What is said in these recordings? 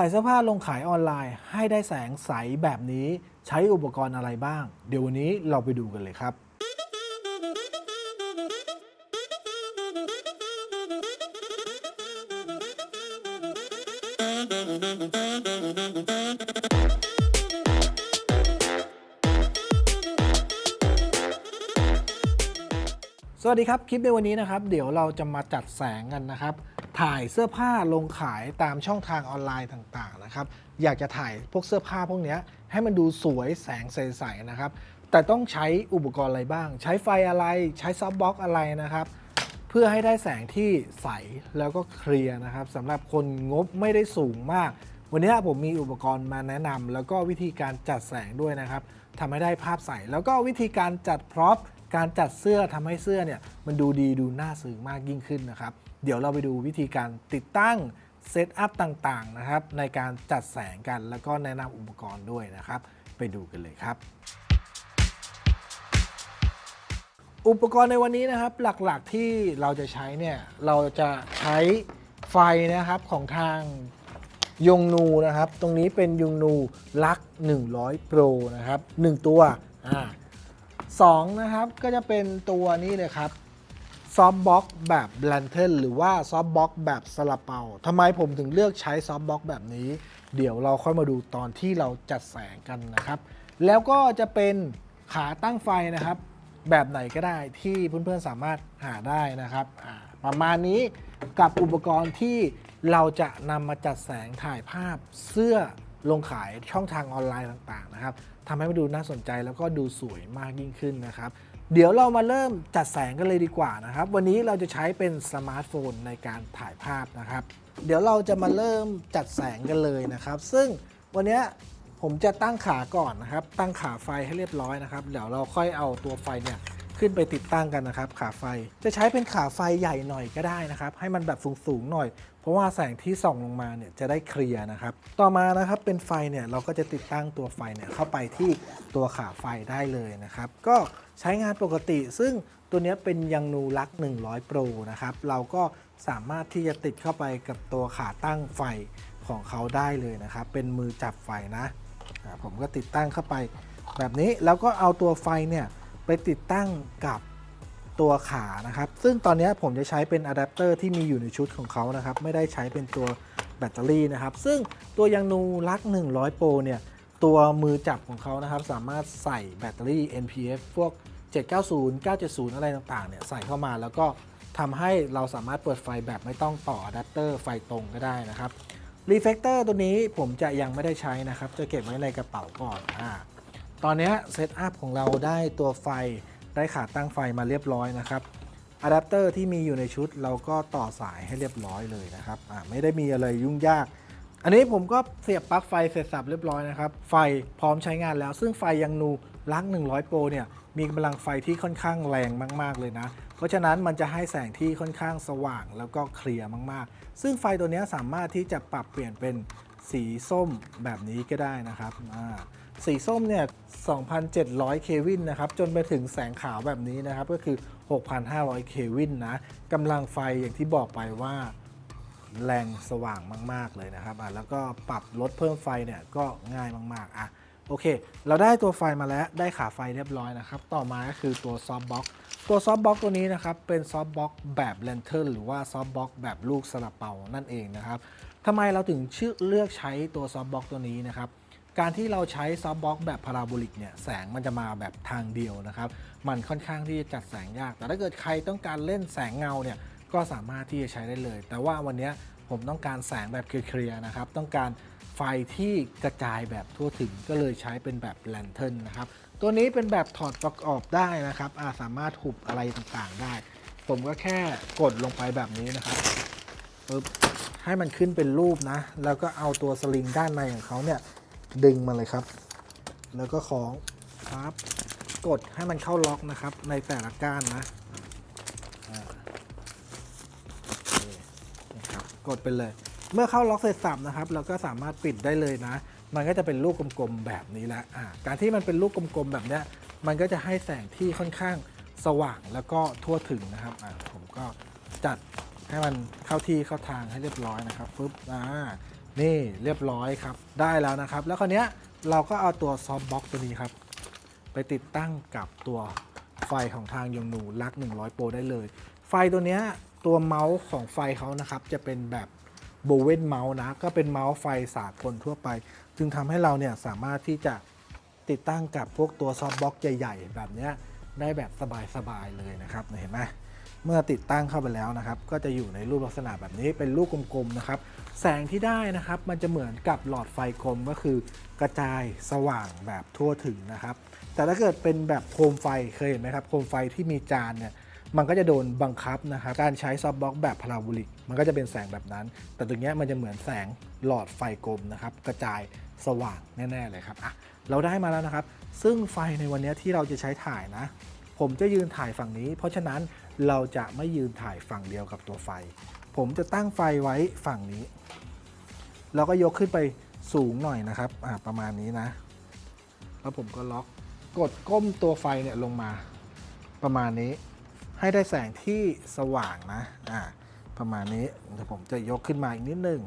ายเสื้อผ้าลงขายออนไลน์ ให้ได้แสงใสแบบนี้ใช้อุปกรณ์อะไรบ้าง เดี๋ยววันนี้เราไปดูกันเลยครับ สวัสดีครับ คลิปในวันนี้นะครับ เดี๋ยวเราจะมาจัดแสงกันนะครับ ถ่ายเสื้อผ้าลงขายตามช่องทางออนไลน์ต่างๆนะครับ อยากจะถ่ายพวกเสื้อผ้าพวกนี้ให้มันดูสวยแสงใสๆนะครับ แต่ต้องใช้อุปกรณ์อะไรบ้าง ใช้ไฟอะไร ใช้ซับบ็อกอะไรนะครับ เพื่อให้ได้แสงที่ใสแล้วก็เคลียร์นะครับสำหรับคนงบไม่ได้สูงมาก วันนี้ผมมีอุปกรณ์มาแนะนำแล้วก็วิธีการจัดแสงด้วยนะครับทำให้ได้ภาพใส แล้วก็วิธีการจัดพร็อพการจัดเสื้อทำให้เสื้อเนี่ยมันดูดีดูน่าซื้อมากยิ่งขึ้นนะครับ เดี๋ยวเราไปดูวิธีการติดตั้งเซตอัพต่างๆนะครับในการจัดแสงกันแล้วก็แนะนำอุปกรณ์ด้วยนะครับ ไปดูกันเลยครับ อุปกรณ์ในวันนี้นะครับหลักๆที่เราจะใช้เนี่ยเราจะใช้ไฟนะครับของทางยงนูนะครับ ตรงนี้เป็นยงนูลัก 100 Pro นะครับ 1 ตัวอ่าสองนะครับก็จะเป็นตัวนี้เลยครับ ซอฟบ็อกแบบแบลนเทนหรือว่าซอฟบ็อกแบบสลับเปาทำไมผมถึงเลือกใช้ซอฟบ็อกแบบนี้ เดี๋ยวเราค่อยมาดูตอนที่เราจัดแสงกันนะครับ แล้วก็จะเป็นขาตั้งไฟนะครับ แบบไหนก็ได้ที่เพื่อนๆสามารถหาได้นะครับ ประมาณนี้กับอุปกรณ์ที่เราจะนำมาจัดแสงถ่ายภาพเสื้อลงขายช่องทางออนไลน์ต่างๆนะครับทำให้มันดูน่าสนใจแล้วก็ดูสวยมากยิ่งขึ้นนะครับ เดี๋ยวเรามาเริ่มจัดแสงกันเลยดีกว่านะครับ วันนี้เราจะใช้เป็นสมาร์ทโฟนในการถ่ายภาพนะครับ เดี๋ยวเราจะมาเริ่มจัดแสงกันเลยนะครับ ซึ่งวันนี้ผมจะตั้งขาก่อนนะครับ ตั้งขาไฟให้เรียบร้อยนะครับ เดี๋ยวเราค่อยเอาตัวไฟเนี่ย ขึ้นไปติดตั้งกันนะครับขาไฟ จะใช้เป็นขาไฟใหญ่หน่อยก็ได้นะครับ ให้มันแบบสูงๆหน่อย เพราะว่าแสงที่ส่องลงมาเนี่ยจะได้เคลียร์นะครับ ต่อมานะครับเป็นไฟเนี่ยเราก็จะติดตั้งตัวไฟเนี่ยเข้าไปที่ตัวขาไฟได้เลยนะครับ ก็ใช้งานปกติ ซึ่งตัวนี้เป็นยังนูรัก 100 Pro นะครับ เราก็สามารถที่จะติดเข้าไปกับตัวขาตั้งไฟของเขาได้เลยนะครับ เป็นมือจับไฟนะ ผมก็ติดตั้งเข้าไปแบบนี้แล้วก็เอาตัวไฟเนี่ย ไปติดตั้งกับตัวขานะครับ ซึ่งตอนนี้ผมจะใช้เป็นอะแดปเตอร์ที่มีอยู่ในชุดของเขานะครับ ไม่ได้ใช้เป็นตัวแบตเตอรี่นะครับ ซึ่งตัวยังนูรัก 100 โปรเนี่ย ตัวมือจับของเขานะครับ สามารถใส่แบตเตอรี่ NPF พวก 790 970 อะไรต่างๆ เนี่ยใส่เข้ามาแล้วก็ทำให้เราสามารถเปิดไฟแบบไม่ต้องต่ออะแดปเตอร์ไฟตรงก็ได้นะครับรีเฟกเตอร์ตัวนี้ผมจะยังไม่ได้ใช้นะครับ จะเก็บไว้ในกระเป๋าก่อนอ่า ตอนนี้เซตอัพของเราได้ตัวไฟได้ขาตั้งไฟมาเรียบร้อยนะครับอะแดปเตอร์ที่มีอยู่ในชุดเราก็ต่อสายให้เรียบร้อยเลยนะครับไม่ได้มีอะไรยุ่งยาก อันนี้ผมก็เสียบปลั๊กไฟเสร็จสับเรียบร้อยนะครับไฟพร้อมใช้งานแล้ว ซึ่งไฟยังนูลัก100 โปรเนี่ยมีกำลังไฟที่ค่อนข้างแรงมาก ๆ เลยนะ เพราะฉะนั้นมันจะให้แสงที่ค่อนข้างสว่างแล้วก็เคลียร์มาก ๆ ซึ่งไฟตัวนี้สามารถที่จะปรับเปลี่ยนเป็นสีส้มแบบนี้ก็ได้นะครับอ่า สีส้มเนี่ย 2,700 เควินนะครับ จนไปถึงแสงขาวแบบนี้นะครับ ก็คือ 6,500 เควินนะกำลังไฟอย่างที่บอกไปว่าแรงสว่างมาก ๆ เลยนะครับอะแล้วก็ปรับลดเพิ่มไฟเนี่ยก็ง่ายมาก ๆ อะ โอเค เราได้ตัวไฟมาแล้ว ได้ขาไฟเรียบร้อยนะครับ ต่อมาก็คือตัวซอฟต์บ็อกตัวซอฟต์บ็อกตัวนี้นะครับ เป็นซอฟต์บ็อกแบบเลนเทิลหรือว่าซอฟต์บ็อกแบบลูกสลับเป่านั่นเองนะครับทำไมเราถึงชื่อเลือกใช้ตัวซอฟต์บ็อกตัวนี้นะครับ การที่เราใช้ซอฟบ็อกแบบพาราโบลิกเนี่ยแสงมันจะมาแบบทางเดียวนะครับ มันค่อนข้างที่จะจัดแสงยาก แต่ถ้าเกิดใครต้องการเล่นแสงเงาเนี่ยก็สามารถที่จะใช้ได้เลย แต่ว่าวันนี้ผมต้องการแสงแบบเคลียร์นะครับ ต้องการไฟที่กระจายแบบทั่วถึงก็เลยใช้เป็นแบบแลนเทิร์นนะครับ ตัวนี้เป็นแบบถอดประกอบได้นะครับอาสามารถหุบอะไรต่างๆได้ ผมก็แค่กดลงไปแบบนี้นะครับปึ๊บให้มันขึ้นเป็นรูปนะ แล้วก็เอาตัวสลิงด้านในของเขาเนี่ย ดึงมาเลยครับ แล้วก็คล้องครับกดให้มันเข้าล็อกนะครับ ในแต่ละก้านนะนะครับกดไปเลย เมื่อเข้าล็อกเสร็จสับนะครับเราก็สามารถปิดได้เลยนะ มันก็จะเป็นลูกกลมๆแบบนี้แหละอ่าการที่มันเป็นลูกกลมๆแบบเนี้ยมันก็จะให้แสงที่ค่อนข้างสว่างแล้วก็ทั่วถึงนะครับอ่าผมก็จัดให้มันเข้าที่เข้าทางให้เรียบร้อยนะครับปุ๊บอ่า นี่เรียบร้อยครับ ได้แล้วนะครับ แล้วคราวนี้เราก็เอาตัวซอฟต์บ็อกตัวนี้ครับ ไปติดตั้งกับตัวไฟของทางยงนูลัก 100 โปรได้เลย ไฟตัวเนี้ยตัวเมาส์ของไฟเขานะครับ จะเป็นแบบโบเวนเมาส์นะ ก็เป็นเมาส์ไฟสากลทั่วไป จึงทำให้เราเนี่ยสามารถที่จะติดตั้งกับพวกตัวซอฟต์บ็อกใหญ่ ๆ แบบเนี้ยได้แบบสบายๆเลยนะครับเห็นไหม เมื่อติดตั้งเข้าไปแล้วนะครับ ก็จะอยู่ในรูปลักษณะแบบนี้เป็นลูกกลมๆนะครับ แสงที่ได้นะครับ มันจะเหมือนกับหลอดไฟกลมก็คือกระจายสว่างแบบทั่วถึงนะครับ แต่ถ้าเกิดเป็นแบบโคมไฟเคยเห็นไหมครับโคมไฟที่มีจานเนี่ยมันก็จะโดนบังคับนะครับ การใช้ซอฟต์บ็อกแบบพาราโบลิก มันก็จะเป็นแสงแบบนั้น แต่ตรงเนี้ยมันจะเหมือนแสงหลอดไฟกลมนะครับ กระจายสว่างแน่ๆเลยครับอะเราได้มาแล้วนะครับ ซึ่งไฟในวันนี้ที่เราจะใช้ถ่ายนะ ผมจะยืนถ่ายฝั่งนี้ เพราะฉะนั้น เราจะไม่ยืนถ่ายฝั่งเดียวกับตัวไฟ ผมจะตั้งไฟไว้ฝั่งนี้แล้วก็ยกขึ้นไปสูงหน่อยนะครับอ่าประมาณนี้นะ แล้วผมก็ล็อกกดก้มตัวไฟเนี่ยลงมา ประมาณนี้ ให้ได้แสงที่สว่างนะอ่าประมาณนี้เดี๋ยวผมจะยกขึ้นมาอีกนิดนึง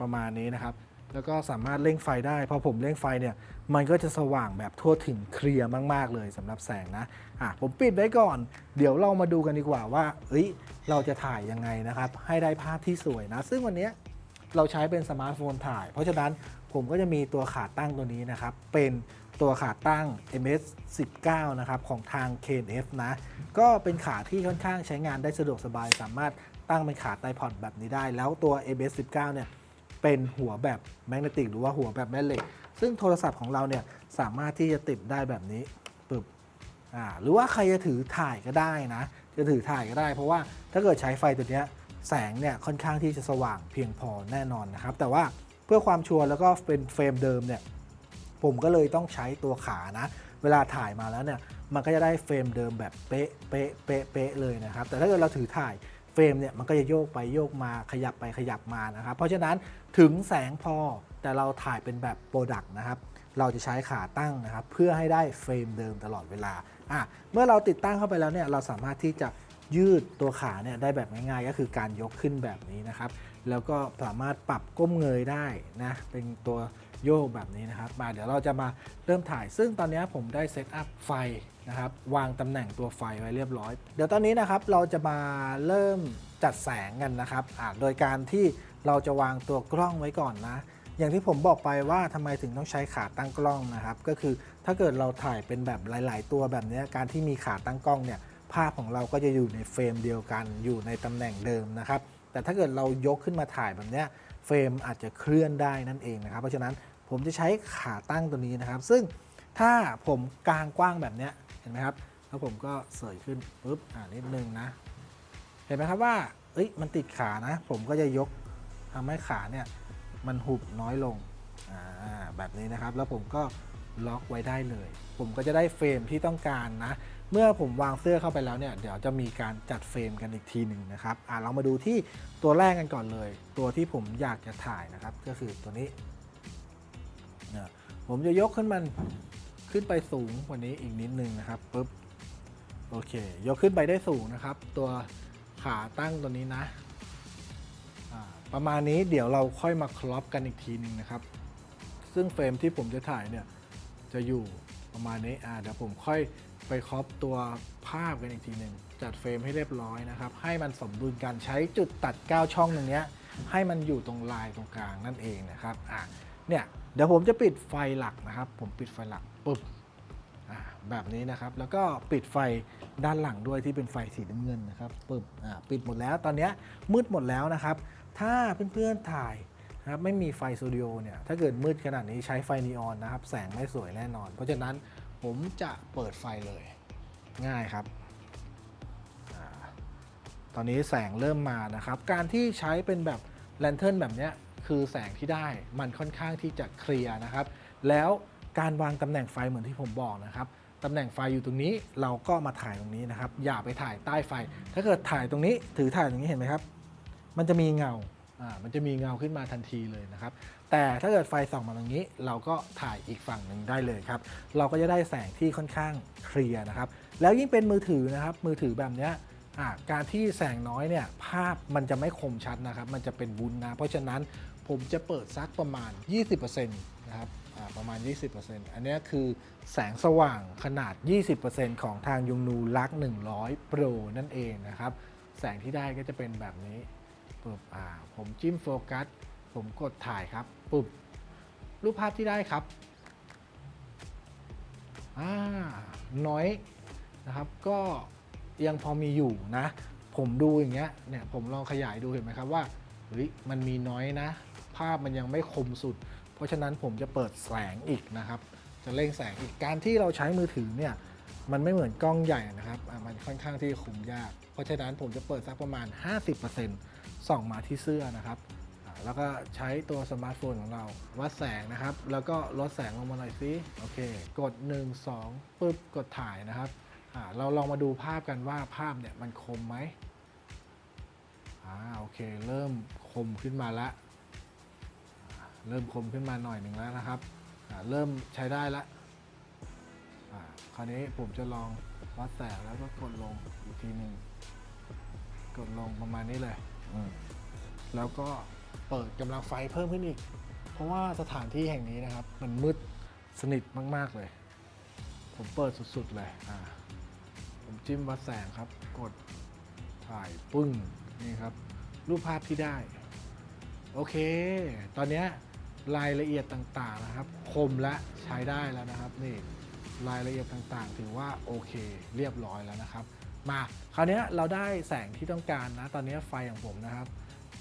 ประมาณนี้นะครับ แล้วก็สามารถเร่งไฟได้พอผมเร่งไฟเนี่ย มันก็จะสว่างแบบทั่วถึงเคลียร์มาก ๆ เลยสำหรับแสงนะอะผมปิดไว้ก่อน เดี๋ยวเรามาดูกันดีกว่าว่าเอ้ยเราจะถ่ายยังไงนะครับ ให้ได้ภาพที่สวยนะ ซึ่งวันนี้เราใช้เป็นสมาร์ทโฟนถ่าย เพราะฉะนั้นผมก็จะมีตัวขาตั้งตัวนี้นะครับ เป็นตัวขาตั้ง MS 19 นะครับ ของทาง KNF นะ ก็เป็นขาที่ค่อนข้างใช้งานได้สะดวกสบาย สามารถตั้งเป็นขาไตพอดแบบนี้ได้ แล้วตัว MS 19 เนี่ยเป็นหัวแบบแมกเนติกหรือว่าหัวแบบแม่เหล็ก ซึ่งโทรศัพท์ของเราเนี่ยสามารถที่จะติดได้แบบนี้ปึ๊บอ่าหรือว่าใครจะถือถ่ายก็ได้นะ จะถือถ่ายก็ได้ เพราะว่าถ้าเกิดใช้ไฟตัวเนี้ยแสงเนี่ยค่อนข้างที่จะสว่างเพียงพอแน่นอนนะครับ แต่ว่าเพื่อความชัวร์แล้วก็เป็นเฟรมเดิมเนี่ยผมก็เลยต้องใช้ตัวขานะ เวลาถ่ายมาแล้วเนี่ยมันก็จะได้เฟรมเดิมแบบเป๊ะเป๊ะเป๊ะเป๊ะเลยนะครับ แต่ถ้าเกิดเราถือถ่ายเฟรมเนี่ยมันก็จะโยกไปโยกมาขยับไปขยับมานะครับ เพราะฉะนั้นถึงแสงพอแต่เราถ่ายเป็นแบบโปรดักต์นะครับ เราจะใช้ขาตั้งนะครับ เพื่อให้ได้เฟรมเดิมตลอดเวลาอะเมื่อเราติดตั้งเข้าไปแล้วเนี่ยเราสามารถที่จะยืดตัวขาเนี่ยได้แบบง่ายๆ ก็คือการยกขึ้นแบบนี้นะครับ แล้วก็สามารถปรับก้มเงยได้นะ เป็นตัวโยกแบบนี้นะครับ มาเดี๋ยวเราจะมาเริ่มถ่าย ซึ่งตอนนี้ผมได้เซตอัพไฟนะครับ วางตำแหน่งตัวไฟไว้เรียบร้อย เดี๋ยวตอนนี้นะครับเราจะมาเริ่มจัดแสงกันนะครับอ่าโดยการที่เราจะวางตัวกล้องไว้ก่อนนะ อย่างที่ผมบอกไปว่าทำไมถึงต้องใช้ขาตั้งกล้องนะครับ ก็คือถ้าเกิดเราถ่ายเป็นแบบหลาย ๆ ตัวแบบนี้การที่มีขาตั้งกล้องเนี่ยภาพของเราก็จะอยู่ในเฟรมเดียวกันอยู่ในตำแหน่งเดิมนะครับ แต่ถ้าเกิดเรายกขึ้นมาถ่ายแบบนี้เฟรมอาจจะเคลื่อนได้นั่นเองนะครับ เพราะฉะนั้นผมจะใช้ขาตั้งตัวนี้นะครับ ซึ่งถ้าผมกลางกว้างแบบนี้เห็นไหมครับ แล้วผมก็เสยขึ้นปุ๊บอ่านิดนึงนะ เห็นไหมครับว่าเอ้ยมันติดขานะ ผมก็จะยกทำให้ขาเนี่ย มันหุบน้อยลงแบบนี้นะครับ แล้วผมก็ล็อกไว้ได้เลย ผมก็จะได้เฟรมที่ต้องการนะ เมื่อผมวางเสื้อเข้าไปแล้วเนี่ย เดี๋ยวจะมีการจัดเฟรมกันอีกทีหนึ่งนะครับอ่าเรามาดูที่ตัวแรกกันก่อนเลย ตัวที่ผมอยากจะถ่ายนะครับ ก็คือตัวนี้ ผมจะยกขึ้นมันขึ้นไปสูงกว่านี้อีกนิดนึงนะครับปุ๊บ โอเค ยกขึ้นไปได้สูงนะครับ ตัวขาตั้งตัวนี้นะ ประมาณนี้เดี๋ยวเราค่อยมาครอปกันอีกทีหนึ่งนะครับ ซึ่งเฟรมที่ผมจะถ่ายเนี่ยจะอยู่ประมาณนี้อ่าเดี๋ยวผมค่อยไปครอปตัวภาพกันอีกทีหนึ่งจัดเฟรมให้เรียบร้อยนะครับ ให้มันสมดุลกันใช้จุดตัด 9 ช่องตรงเนี้ยให้มันอยู่ตรงลายตรงกลางนั่นเองนะครับอะเนี่ยเดี๋ยวผมจะปิดไฟหลักนะครับ ผมปิดไฟหลักปุ๊บอ่าแบบนี้นะครับ แล้วก็ปิดไฟด้านหลังด้วยที่เป็นไฟสีน้ำเงินนะครับปึ๊บอ่าปิดหมดแล้วตอนนี้มืดหมดแล้วนะครับ ถ้าเพื่อนๆถ่ายนะครับไม่มีไฟสตูดิโอเนี่ย ถ้าเกิดมืดขนาดนี้ใช้ไฟนีออนนะครับ แสงไม่สวยแน่นอน เพราะฉะนั้นผมจะเปิดไฟเลย ง่ายครับอตอนนี้แสงเริ่มมานะครับ การที่ใช้เป็นแบบแลนเทิร์นแบบเนี้ยคือแสงที่ได้มันค่อนข้างที่จะเคลียร์นะครับ แล้วการวางตำแหน่งไฟเหมือนที่ผมบอกนะครับตำแหน่งไฟอยู่ตรงนี้เราก็มาถ่ายตรงนี้นะครับ อย่าไปถ่ายใต้ไฟ ถ้าเกิดถ่ายตรงนี้ถือถ่ายตรงนี้เห็นไหมครับ มันจะมีเงาอ่ามันจะมีเงาขึ้นมาทันทีเลยนะครับ แต่ถ้าเกิดไฟส่องมาตรงนี้ เราก็ถ่ายอีกฝั่งหนึ่งได้เลยครับ เราก็จะได้แสงที่ค่อนข้างเคลียร์นะครับ แล้วยิ่งเป็นมือถือนะครับ มือถือแบบเนี้ยการที่แสงน้อยเนี่ยภาพมันจะไม่คมชัดนะครับ มันจะเป็นวุ้นนะ เพราะฉะนั้นผมจะเปิดซักประมาณ 20%นะครับประมาณ 20%อันเนี้คือแสงสว่างขนาด 20%ของทางยงนูลัก100 Pro นั่นเองนะครับ แสงที่ได้ก็จะเป็นแบบนี้ ปุ๊บอ่าผมจิ้มโฟกัส ผมกดถ่ายครับปุ๊บรูปภาพที่ได้ครับอ่าน้อยนะครับก็ยังพอมีอยู่นะ ผมดูอย่างเงี้ยเนี่ยผมลองขยายดูเห็นไหมครับว่าเฮ้ยมันมีน้อยนะ ภาพมันยังไม่คมสุด เพราะฉะนั้นผมจะเปิดแสงอีกนะครับ จะเร่งแสงอีกการที่เราใช้มือถือเนี่ยมันไม่เหมือนกล้องใหญ่นะครับมันค่อนข้างที่คุมยาก เพราะฉะนั้นผมจะเปิดสักประมาณ 50% ส่องมาที่เสื้อนะครับ แล้วก็ใช้ตัวสมาร์ทโฟนของเรา วัดแสงนะครับ แล้วก็ลดแสงลงมาหน่อยสิโอเค กด 1 2ปึ๊บกดถ่ายนะครับเราลองมาดูภาพกันว่าภาพเนี่ยมันคมไหมอ่าโอเค เริ่มคมขึ้นมาละอะเริ่มคมขึ้นมาหน่อยหนึ่งแล้วนะครับ เริ่มใช้ได้ละอ่าคราวนี้ผมจะลองวัดแสงแล้วก็กดลงอีกทีหนึ่งกดลงประมาณนี้เลย แล้วก็เปิดกำลังไฟเพิ่มขึ้นอีก เพราะว่าสถานที่แห่งนี้นะครับ มันมืดสนิทมากๆเลย ผมเปิดสุดๆเลยอ่าผมจิ้มวัดแสงครับ กดถ่ายปึ้งนี่ครับ รูปภาพที่ได้ โอเค ตอนนี้รายละเอียดต่างๆนะครับ คมและใช้ได้แล้วนะครับนี่รายละเอียดต่างๆ ถือว่าโอเค เรียบร้อยแล้วนะครับ มาคราวนี้เราได้แสงที่ต้องการนะ ตอนนี้ไฟของผมนะครับ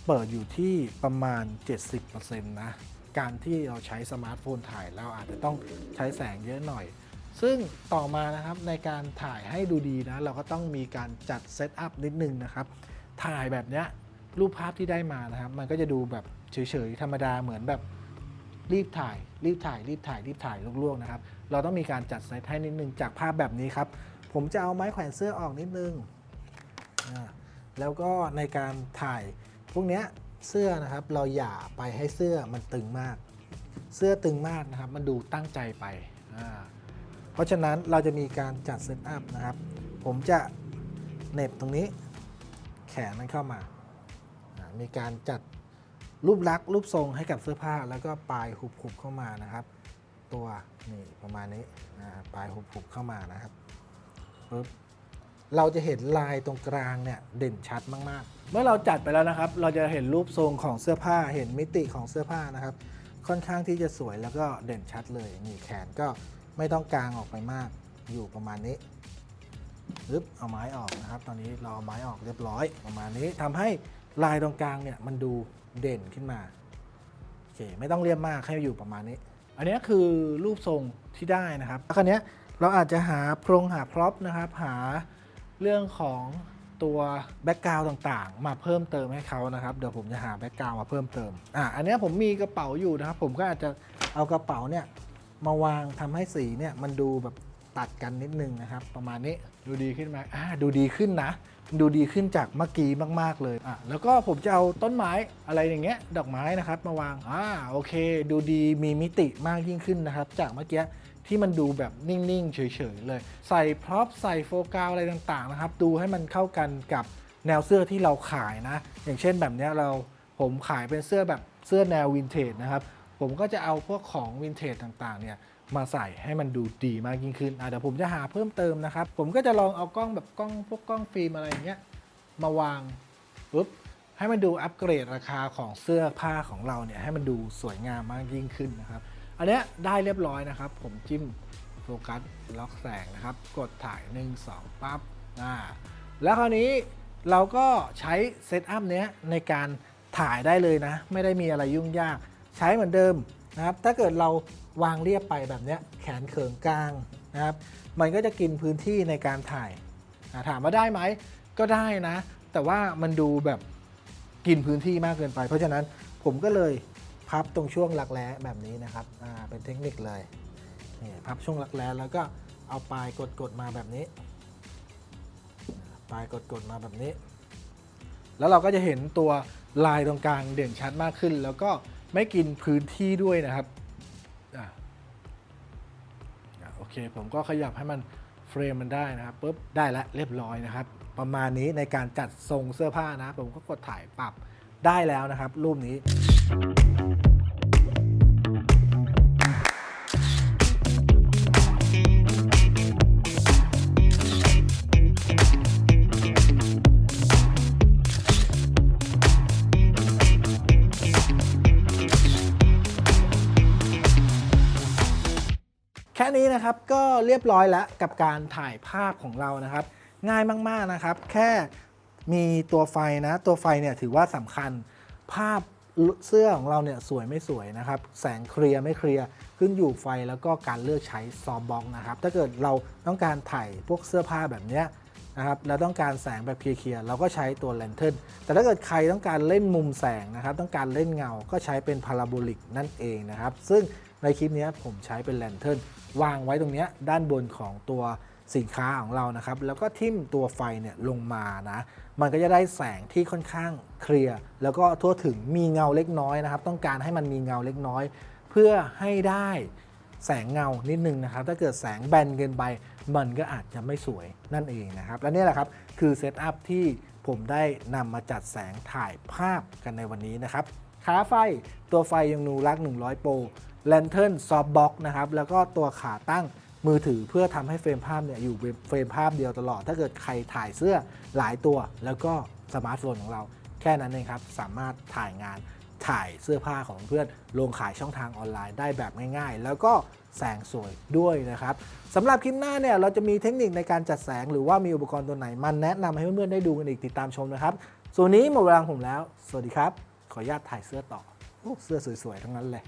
เปิดอยู่ที่ประมาณ 70%นะ การที่เราใช้สมาร์ทโฟนถ่ายเราอาจจะต้องใช้แสงเยอะหน่อย ซึ่งต่อมานะครับในการถ่ายให้ดูดีนะ เราก็ต้องมีการจัดเซตอัพนิดนึงนะครับ ถ่ายแบบเนี้ยรูปภาพที่ได้มานะครับ มันก็จะดูแบบเฉยๆธรรมดาเหมือนแบบรีบถ่าย รีบถ่าย รีบถ่าย รีบถ่ายลวกๆนะครับ เราต้องมีการจัดเซตให้นิดนึงจากภาพแบบนี้ครับ ผมจะเอาไม้แขวนเสื้อออกนิดนึง แล้วก็ในการถ่ายพวกเนี้ยเสื้อนะครับเราอย่าไปให้เสื้อมันตึงมาก เสื้อตึงมากนะครับมันดูตั้งใจไป เพราะฉะนั้นเราจะมีการจัดเซตอัพนะครับ ผมจะเหน็บตรงนี้แขนมันเข้ามา มีการจัดรูปลักษณ์รูปทรงให้กับเสื้อผ้าแล้วก็ปลายหุบๆเข้ามานะครับ ตัวนี่ประมาณนี้ปลายหุบๆเข้ามานะครับ ปึ๊บเราจะเห็นลายตรงกลางเนี่ยเด่นชัดมากๆเมื่อเราจัดไปแล้วนะครับ เราจะเห็นรูปทรงของเสื้อผ้า เห็นมิติของเสื้อผ้านะครับ ค่อนข้างที่จะสวยแล้วก็เด่นชัดเลย นี่แขนก็ไม่ต้องกางออกไปมาก อยู่ประมาณนี้ปึ๊บเอาไม้ออกนะครับ ตอนนี้เราเอาไม้ออกเรียบร้อย ประมาณนี้ทำให้ลายตรงกลางเนี่ยมันดูเด่นขึ้นมาโอเคไม่ต้องเรียบมากให้อยู่ประมาณนี้ อันนี้คือรูปทรงที่ได้นะครับแล้วคราวเนี้ย เราอาจจะหาโพรงหาพร็อพนะครับ หาเรื่องของตัวแบ็กกราวต่างๆ มาเพิ่มเติมให้เขานะครับ เดี๋ยวผมจะหาแบ็กกราวมาเพิ่มเติม อะ อันนี้ผมมีกระเป๋าอยู่นะครับ ผมก็อาจจะเอากระเป๋าเนี่ยมาวางทำให้สีเนี่ยมันดูแบบตัดกันนิดนึงนะครับ ประมาณนี้ดูดีขึ้นไหมอ่าดูดีขึ้นนะ ดูดีขึ้นจากเมื่อกี้มาก ๆ เลยอะแล้วก็ผมจะเอาต้นไม้อะไรอย่างเงี้ย ดอกไม้นะครับ มาวางอ่าโอเค ดูดีมีมิติมากยิ่งขึ้นนะครับ จากเมื่อกี้ ที่มันดูแบบนิ่งๆ เฉยๆเลย ใส่พร็อพใส่โฟกัสอะไรต่างๆนะครับ ดูให้มันเข้ากันกับแนวเสื้อที่เราขายนะ อย่างเช่นแบบนี้เราผมขายเป็นเสื้อแบบเสื้อแนววินเทจนะครับ ผมก็จะเอาพวกของวินเทจต่างๆ เนี่ยมาใส่ให้มันดูดีมากยิ่งขึ้นอะเดี๋ยวผมจะหาเพิ่มเติมนะครับ ผมก็จะลองเอากล้องแบบกล้องพวกกล้องฟิล์มอะไรอย่างเงี้ยมาวางปุ๊บให้มันดูอัปเกรดราคาของเสื้อผ้าของเราเนี่ยให้มันดูสวยงามมากยิ่งขึ้นนะครับ อันเนี้ยได้เรียบร้อยนะครับ ผมจิ้มโฟกัสล็อกแสงนะครับ กดถ่าย 1 2ปั๊บอ่าแล้วคราวนี้เราก็ใช้เซตอัพเนี้ยในการถ่ายได้เลยนะ ไม่ได้มีอะไรยุ่งยาก ใช้เหมือนเดิมนะครับ ถ้าเกิดเราวางเรียบไปแบบเนี้ยแขนเขิงกลางนะครับ มันก็จะกินพื้นที่ในการถ่าย ถามว่าได้ไหม ก็ได้นะ แต่ว่ามันดูแบบกินพื้นที่มากเกินไป เพราะฉะนั้นผมก็เลย พับตรงช่วงหลักแร้แบบนี้นะครับเป็นเทคนิคเลยนี่พับช่วงหลักแร้แล้วก็เอาปลายกดๆมาแบบนี้ ปลายกดๆมาแบบนี้ แล้วเราก็จะเห็นตัวลายตรงกลางเด่นชัดมากขึ้น แล้วก็ไม่กินพื้นที่ด้วยนะครับอโอเคผมก็ขยับให้มันเฟรมมันได้นะครับปุ๊บได้แล้วเรียบร้อยนะครับ ประมาณนี้ในการจัดทรงเสื้อผ้านะ ผมก็กดถ่ายปรับได้แล้วนะครับ รูปนี้ แค่นี้นะครับก็เรียบร้อยแล้วกับการถ่ายภาพของเรานะครับ ง่ายมากๆนะครับ แค่มีตัวไฟนะ ตัวไฟเนี่ยถือว่าสำคัญภาพ เสื้อของเราเนี่ยสวยไม่สวยนะครับ แสงเคลียร์ไม่เคลียร์ขึ้นอยู่ไฟแล้วก็การเลือกใช้ซอฟต์บล็อกนะครับ ถ้าเกิดเราต้องการถ่ายพวกเสื้อผ้าแบบเนี้ยนะครับแล้วต้องการแสงแบบเคลียร์เราก็ใช้ตัวแลนเทิร์นแต่ถ้าเกิดใครต้องการเล่นมุมแสงนะครับ ต้องการเล่นเงาก็ใช้เป็นพาราโบลิกนั่นเองนะครับ ซึ่งในคลิปเนี้ยผมใช้เป็นแลนเทิร์นวางไว้ตรงเนี้ยด้านบนของตัว สินค้าของเรานะครับ แล้วก็ทิ่มตัวไฟเนี่ยลงมานะ มันก็จะได้แสงที่ค่อนข้างเคลียร์แล้วก็ทั่วถึงมีเงาเล็กน้อยนะครับ ต้องการให้มันมีเงาเล็กน้อย เพื่อให้ได้แสงเงานิดนึงนะครับ ถ้าเกิดแสงแบนเกินไป มันก็อาจจะไม่สวยนั่นเองนะครับ และนี่แหละครับคือเซตอัพที่ผมได้นำมาจัดแสงถ่ายภาพกันในวันนี้นะครับขาไฟตัวไฟยังนูรัก 100 โปรแลนเทิร์นซอฟบ็อกนะครับ แล้วก็ตัวขาตั้ง มือถือเพื่อทำให้เฟรมภาพเนี่ยอยู่เฟรมภาพเดียวตลอด ถ้าเกิดใครถ่ายเสื้อหลายตัว แล้วก็สมาร์ทโฟนของเรา แค่นั้นเองครับ สามารถถ่ายงานถ่ายเสื้อผ้าของเพื่อนลงขายช่องทางออนไลน์ได้แบบง่ายๆ แล้วก็แสงสวยด้วยนะครับสำหรับคลิปหน้าเนี่ยเราจะมีเทคนิคในการจัดแสง หรือว่ามีอุปกรณ์ตัวไหนมันแนะนำให้เพื่อนๆได้ดูกันอีกติดตามชมนะครับ ส่วนนี้หมดเวลาผมแล้ว สวัสดีครับ ขออนุญาตถ่ายเสื้อต่อโอ้เสื้อสวยๆทั้งนั้นเลย